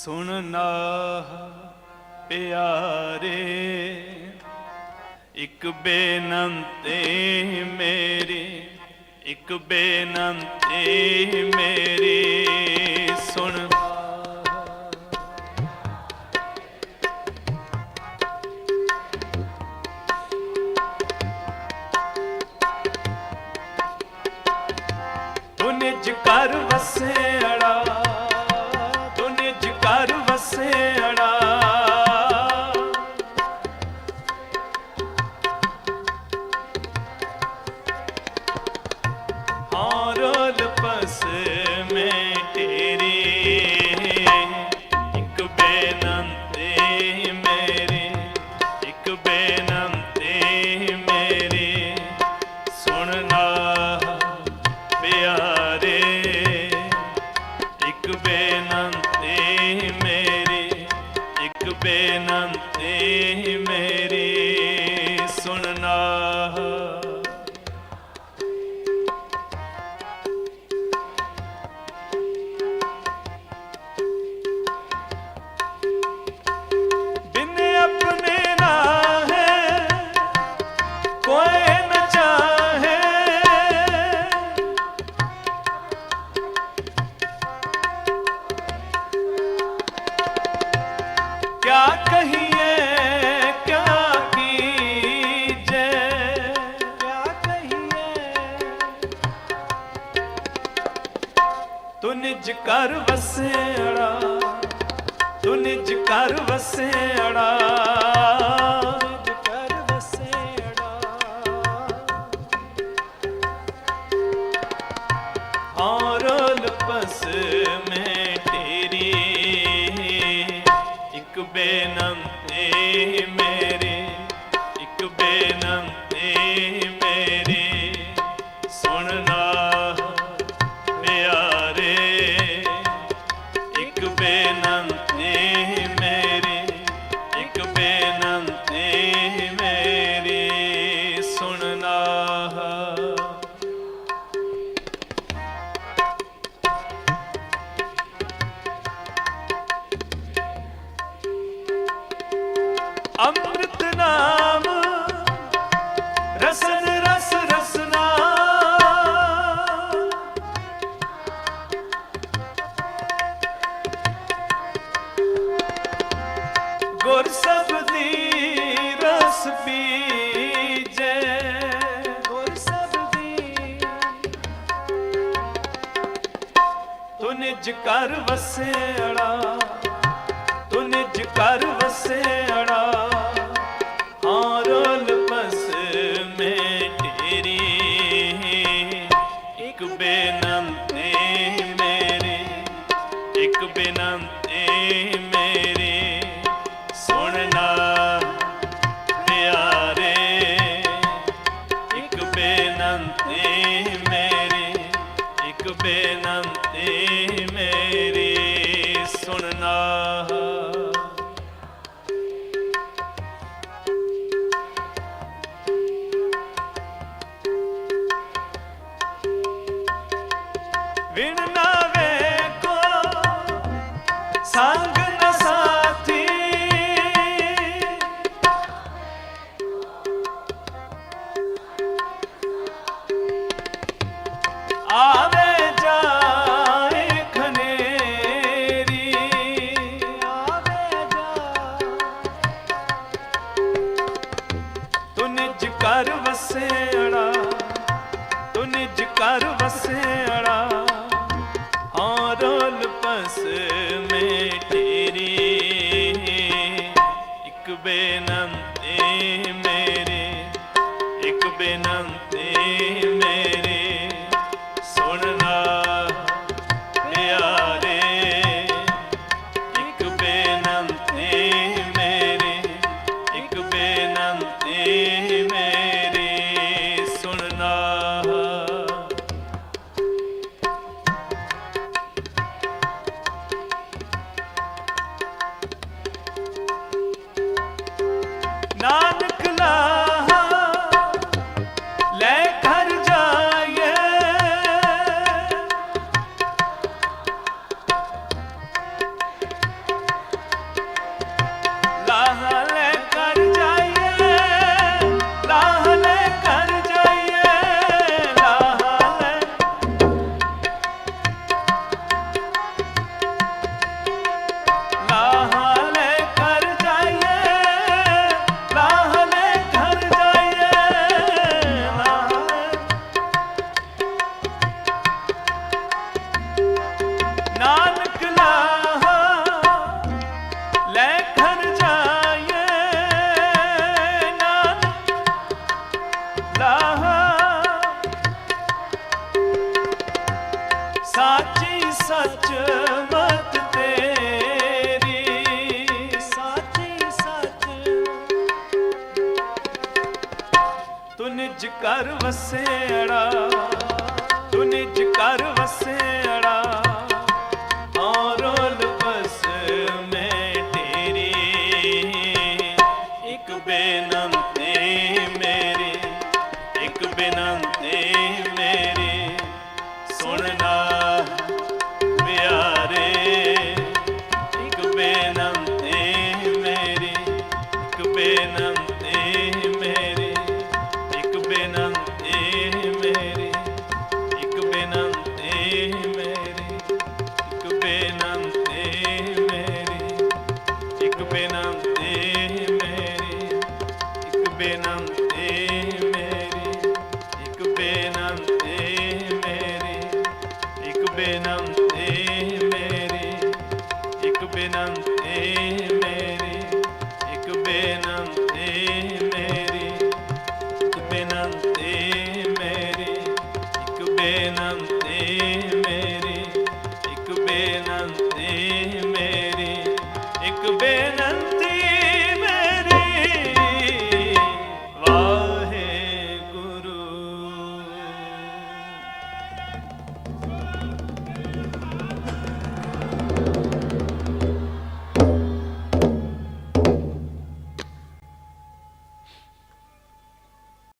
ਸੁਣ ਪਿਆਰੇ ਇੱਕ ਬੇਨੰਤੀ ਮੇਰੀ ਇੱਕ ਬੇਨੰਤੀ ਮੇਰੀ ਸੁਣ ਤੂੰ ਨਿਜ ਘਰ sim ਕਰ ਵਸੇੜਾ, ਤੂੰ ਨਿਜ ਕਰ ਵਸੇੜਾ। ਕਰ ਵਸੇੜਾ ਔਰਲ ਪਸ ਮੈਂ ਤੇਰੀ, ਇੱਕ ਬੇਨੰਤੇ ਮੇਰੇ, ਇੱਕ ਬੇਨੰਤੇ ਅੰਮ੍ਰਿਤ ਨਾਮ। ਰਸਨ, ਰਸ ਰਸਨਾ ਗੁਰ ਸਬਦੀ ਰਸ ਪੀਜੈ। ਗੁਰ ਸਬਦੀ ਤੂੰ ਨਿਜ ਘਰ ਵਸੇੜਾ। ਤੂੰ ਨਿਜ ਘਰ ਇੱਕ ਬੇਨੰਤੀ ਮੇਰੀ ਸੁਣਨਾ ਪਿਆਰੇ। ਇੱਕ ਬੇਨੰਤੀ ਮੇਰੀ ਇੱਕ ਬੇਨੰਤੀ ਮੇਰੀ ਸੁਣਨਾ ਵਿਣ ਬਿਨੰਤੀ ਘਰ ਵਸੇੜਾ। I'm.